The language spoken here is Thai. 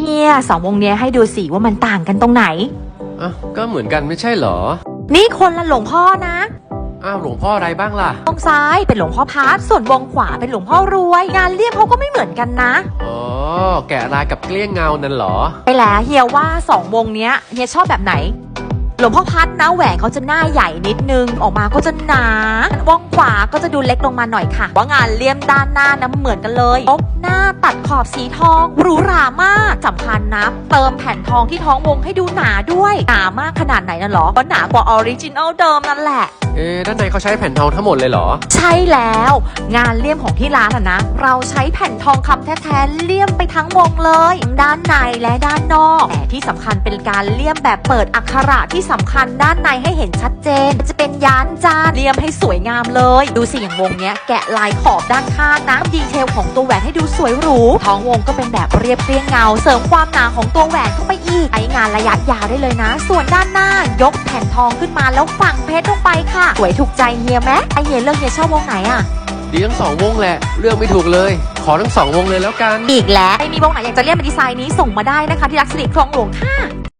เฮียสองวงเนี้ยให้ดูสิว่ามันต่างกันตรงไหน อ้าวก็เหมือนกันไม่ใช่เหรอ นี่คนละหลวงพ่อนะ อ้าวหลวงพ่ออะไรบ้างล่ะ วงซ้ายเป็นหลวงพ่อพัดส่วนวงขวาเป็นหลวงพ่อรวย งานเรียบเขาก็ไม่เหมือนกันนะ อ๋อ แกะลายกับเกลี้ยงเงานั่นเหรอ ไปแล้วเฮียว่าสองวงเนี้ยเฮียชอบแบบไหน หลวงพ่อพัดนะแหวนเขาจะหน้าใหญ่นิดนึง ออกมาก็จะหนาว่องขวาก็จะดูเล็กลงมาหน่อยค่ะ ว่างานเลี่ยมด้านหน้านะเหมือนกันเลยอกหน้าตัดขอบสีทองหรูหรามากสำคัญนะเติมแผ่นทองที่ท้องวงให้ดูหนาด้วย หนามากขนาดไหนน่ะหรอก็หนากว่าออริจินอลเดิมนั่นแหละ เอ๊ะด้านในเขาใช้แผ่นทองทั้งหมดเลยเหรอ ใช่แล้ว งานเลี่ยมของที่ร้านอะนะ เราใช้แผ่นทองคำแท้ๆเลี่ยมไปทั้งวงเลยทั้งด้านในและด้านนอก แต่ที่สำคัญเป็นการเลี่ยมแบบเปิดอักขระที่สำคัญด้านในให้เห็นชัดเจนจะ เป็นยันจานเลี่ยมให้สวยงามเลย ดูสิอย่างวงเนี้ยแกะลายขอบด้านข้างนะดีเทลของตัวแหวนให้ดูสวยหรูท้องวงก็เป็นแบบเรียบเรียงเงา เสริมความหนาของตัวแหวนเข้าไปอีกใช้งานระยะยาวได้เลยนะ ส่วนด้านหน้ายกแผ่นทองขึ้นมาแล้วฝังเพชรลงไปค่ะสวยถูกใจเฮียไหมไอเฮียเลือกเฮียชอบวงไหนอะดีทั้งสองวงแหละ เลือกไม่ถูกเลย ขอทั้งสองวงเลยแล้วกัน อีกแล้วใครมีวงไหนอยากจะเรียกเป็นดีไซน์นี้ส่งมาได้นะคะที่รักสิริคลองหลวงค่ะ